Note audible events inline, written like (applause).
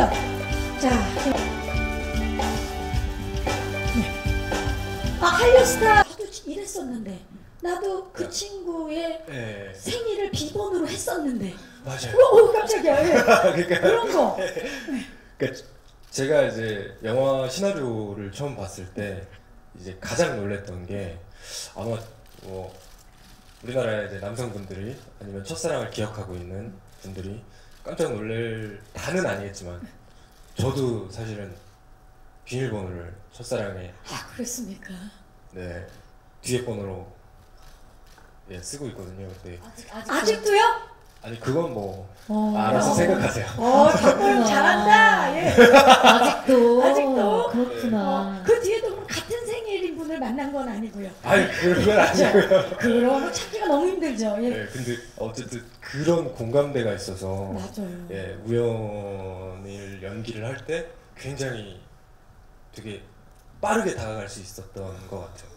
자. 네. 아, 한류스타. 나도 이랬었는데. 나도 그 친구의 네 생일을 비번으로 했었는데. 맞아요. 어, 어 깜짝이야. 예. (laughs) 그러니까 그런 거. 그러니까 제가 이제 영화 시나리오를 처음 봤을 때 이제 가장 놀랬던 게 아마 뭐 우리나라의 이제 남성분들이 아니면 첫사랑을 기억하고 있는 분들이 깜짝 놀랄 다는 아니겠지만 저도 사실은 비밀번호를 첫사랑에 아, 그랬습니까? 네 뒤에 번호로 예 쓰고 있거든요. 근데 아직 아직 아직도요? 아니 그건 뭐 어. 알아서 생각하세요. 어, 정말 잘한다. 예. (laughs) 아직도 아직도? 그렇구나. 어, 그 뒤에도 그럼 같은 분을 만난 건 아니고요. 아니 그런 건 아니고요. 그러면 찾기가 너무 힘들죠. 예. 네, 근데 어쨌든 그런 공감대가 있어서 맞아요. 예, 우연을 연기를 할 때 굉장히 되게 빠르게 다가갈 수 있었던 것 같아요.